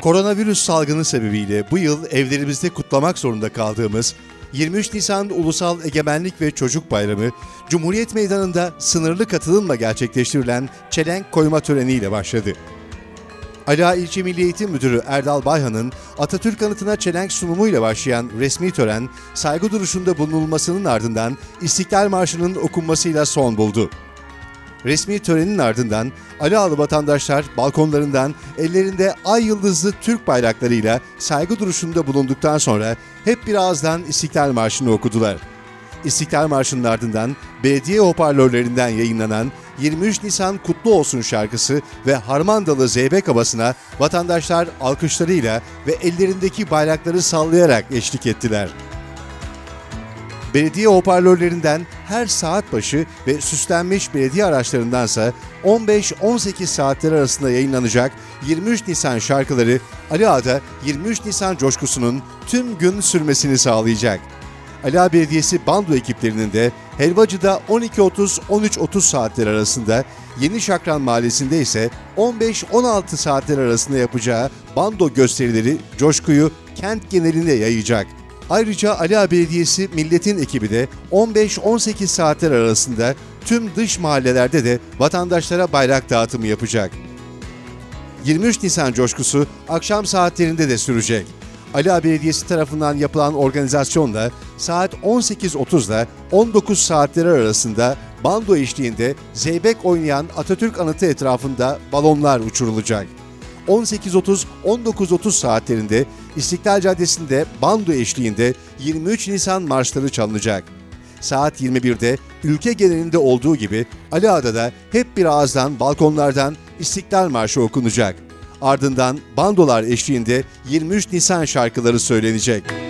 Koronavirüs salgını sebebiyle bu yıl evlerimizde kutlamak zorunda kaldığımız 23 Nisan Ulusal Egemenlik ve Çocuk Bayramı, Cumhuriyet Meydanı'nda sınırlı katılımla gerçekleştirilen çelenk koyma töreniyle başladı. Ala İlçe Milli Eğitim Müdürü Erdal Bayhan'ın Atatürk anıtına çelenk sunumuyla başlayan resmi tören, saygı duruşunda bulunulmasının ardından İstiklal Marşı'nın okunmasıyla son buldu. Resmi törenin ardından Ali Ağalı vatandaşlar balkonlarından ellerinde ay yıldızlı Türk bayraklarıyla saygı duruşunda bulunduktan sonra hep bir ağızdan İstiklal Marşı'nı okudular. İstiklal Marşı'nın ardından belediye hoparlörlerinden yayınlanan 23 Nisan Kutlu Olsun şarkısı ve Harmandalı Zeybek havasına vatandaşlar alkışlarıyla ve ellerindeki bayrakları sallayarak eşlik ettiler. Belediye hoparlörlerinden her saat başı ve süslenmiş belediye araçlarındansa 15-18 saatler arasında yayınlanacak 23 Nisan şarkıları Ali Ağa'da 23 Nisan coşkusunun tüm gün sürmesini sağlayacak. Ali Ağa Belediyesi bando ekiplerinin de Helvacı'da 12.30-13.30 saatler arasında, Yeni Şakran Mahallesi'nde ise 15-16 saatler arasında yapacağı bando gösterileri coşkuyu kent geneline yayacak. Ayrıca Ali Ağa Belediyesi Milletin ekibi de 15-18 saatler arasında tüm dış mahallelerde de vatandaşlara bayrak dağıtımı yapacak. 23 Nisan coşkusu akşam saatlerinde de sürecek. Ali Ağa Belediyesi tarafından yapılan organizasyonla saat 18.30'da 19 saatleri arasında bando eşliğinde zeybek oynayan Atatürk anıtı etrafında balonlar uçurulacak. 18.30-19.30 saatlerinde İstiklal Caddesi'nde bando eşliğinde 23 Nisan marşları çalınacak. Saat 21'de ülke genelinde olduğu gibi Ali Ağa'da da hep bir ağızdan balkonlardan İstiklal Marşı okunacak. Ardından bandolar eşliğinde 23 Nisan şarkıları söylenecek.